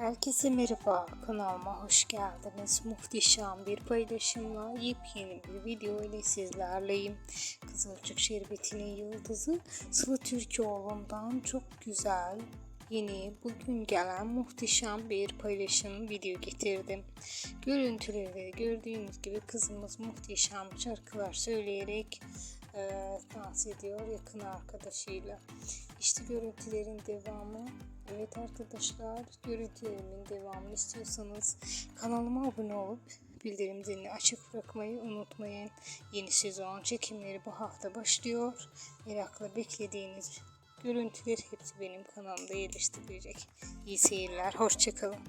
Herkese merhaba, kanalıma hoş geldiniz. Muhteşem bir paylaşımla yepyeni bir video ile sizlerleyim. Kızılcık Şerbeti'nin yıldızı Sıla Türkoğlu'ndan çok güzel, yeni, bugün gelen muhteşem bir paylaşım video getirdim. Görüntülerde gördüğünüz gibi kızımız muhteşem şarkılar söyleyerek e, dans ediyor yakın arkadaşıyla. İşte görüntülerin devamı. Evet arkadaşlar görüntülerimin devamını istiyorsanız kanalıma abone olup bildirim zilini açık bırakmayı unutmayın. Yeni sezon çekimleri bu hafta başlıyor. Merakla beklediğiniz görüntüler hepsi benim kanalımda yerleştirilecek. İyi seyirler, hoşçakalın.